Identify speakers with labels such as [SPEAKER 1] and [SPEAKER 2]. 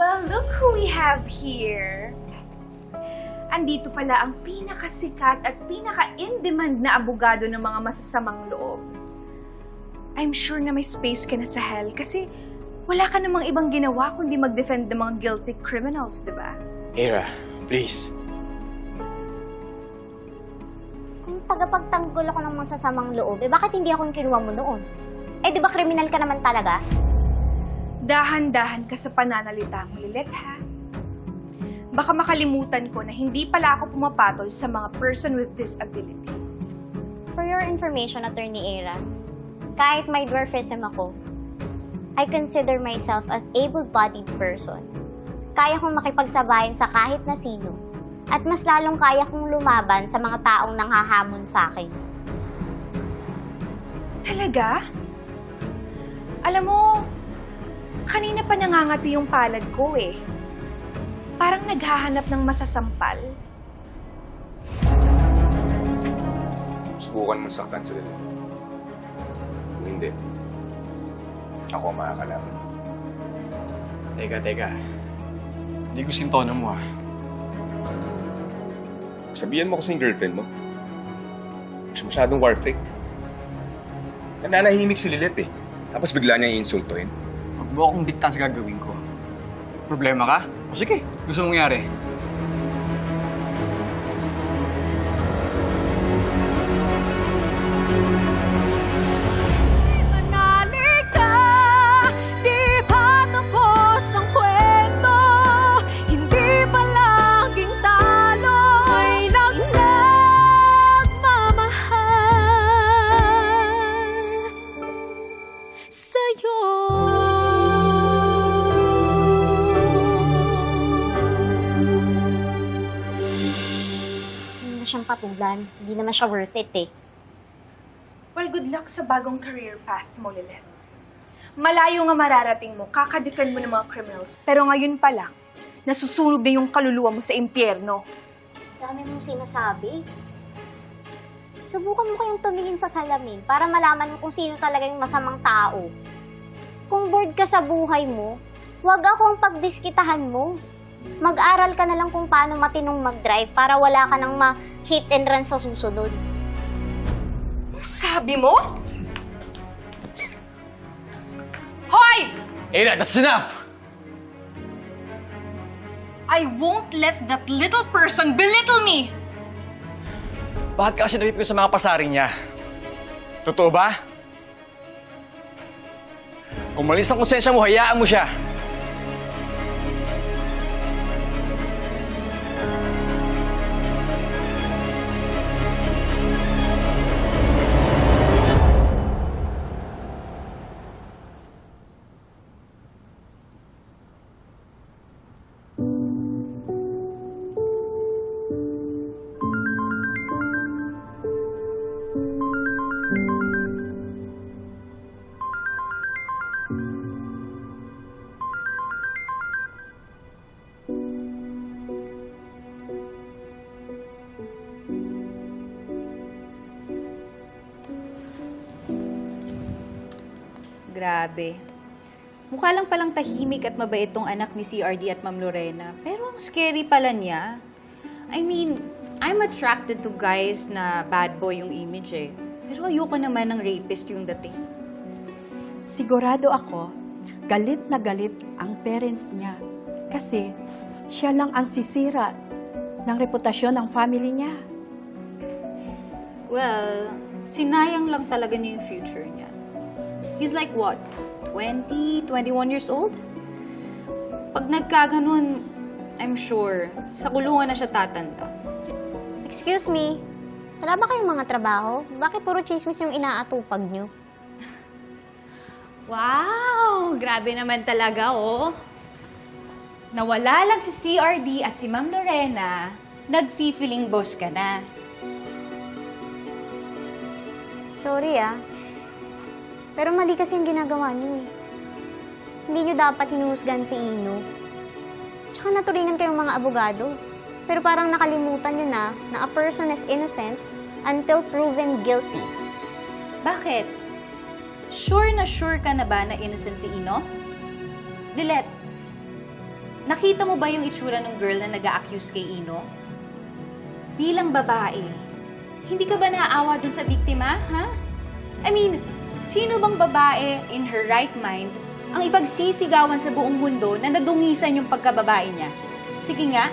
[SPEAKER 1] Well, look who we have here. Andito pala ang pinakasikat at pinaka-in-demand na abogado ng mga masasamang loob. I'm sure na may space ka na sa hell kasi wala ka namang ibang ginawa kundi mag-defend ng mga guilty criminals, di ba?
[SPEAKER 2] Ira, please.
[SPEAKER 3] Kung tagapagtanggol ako ng masasamang loob, eh bakit hindi ako yung kinuha mo noon? Eh di ba kriminal ka naman talaga?
[SPEAKER 1] Dahan-dahan ka sa pananalita mo, Lilet, ha? Baka makalimutan ko na hindi pala ako pumapatol sa mga person with disability.
[SPEAKER 3] For your information, Attorney Era, kahit may dwarfism ako, I consider myself as able-bodied person. Kaya kong makipagsabayan sa kahit na sino. At mas lalong kaya kong lumaban sa mga taong nanghahamon sa akin.
[SPEAKER 1] Talaga? Alam mo, kanina pa nangangati yung palad ko eh. Parang naghahanap ng masasampal.
[SPEAKER 2] Subukan mo saktan sila. Kung hindi, ako ang makakalaban.
[SPEAKER 4] Teka, teka. Hindi ko sintono mo ah.
[SPEAKER 2] Sabihan mo kasing girlfriend mo. Siya masyadong war freak. Nananahimik si Lilith eh. Tapos bigla niya iinsultuhin.
[SPEAKER 4] Mo akong diktan sa gagawin ko. Problema ka? O sige, gusto mong mangyari.
[SPEAKER 5] Manali
[SPEAKER 3] siyang patulan. Hindi naman siya worth it eh.
[SPEAKER 1] Well, good luck sa bagong career path mo, Lilet. Malayo nga mararating mo, kakadefend mo ng mga criminals. Pero ngayon pa lang, nasusunog na yung kaluluwa mo sa impyerno.
[SPEAKER 3] Dami mong sinasabi. Subukan mo kayong tumingin sa salamin para malaman mo kung sino talaga yung masamang tao. Kung bored ka sa buhay mo, huwag ako ang pagdiskitahan mo. Mag-aral ka na lang kung paano matinong mag-drive para wala ka nang ma-hit and run sa susunod.
[SPEAKER 1] Sabi mo? Hoy!
[SPEAKER 4] Ira, that's enough!
[SPEAKER 1] I won't let that little person belittle me!
[SPEAKER 4] Bakit ka kasi nalipin ko sa mga pasaring niya? Totoo ba? Umalis ang konsensya mo, hayaan mo siya.
[SPEAKER 6] Grabe. Mukha lang palang tahimik at mabait tong anak ni CRD at Ma'am Lorena. Pero ang scary pala niya. I mean, I'm attracted to guys na bad boy yung image eh. Pero ayoko naman ng rapist yung dating.
[SPEAKER 7] Sigurado ako, galit na galit ang parents niya. Kasi siya lang ang sisira ng reputasyon ng family niya.
[SPEAKER 6] Well, sinayang lang talaga niya yung future niya. He's like what? 20, 21 years old? Pag nagkaganon, I'm sure, sa kulungan na siya tatanda.
[SPEAKER 3] Excuse me, wala ba kayong mga trabaho? Bakit puro chismis yung inaatupag nyo?
[SPEAKER 6] Wow! Grabe naman talaga, oh. Nawala lang si CRD at si Ma'am Lorena, nag-feeling boss ka na.
[SPEAKER 3] Sorry ah. Pero mali kasi yung ginagawa niyo eh. Hindi niyo dapat hinuhusgan si Ino. Tsaka naturingan kayong mga abogado. Pero parang nakalimutan niyo na na a person is innocent until proven guilty.
[SPEAKER 6] Bakit? Sure na sure ka na ba na innocent si Ino? Dilet, nakita mo ba yung itsura ng girl na nag accuse kay Ino? Bilang babae, hindi ka ba naaawa dun sa biktima, ha? I mean, sino bang babae in her right mind ang ipagsisigawan sa buong mundo na nadungisan yung pagkababae niya? Sige nga,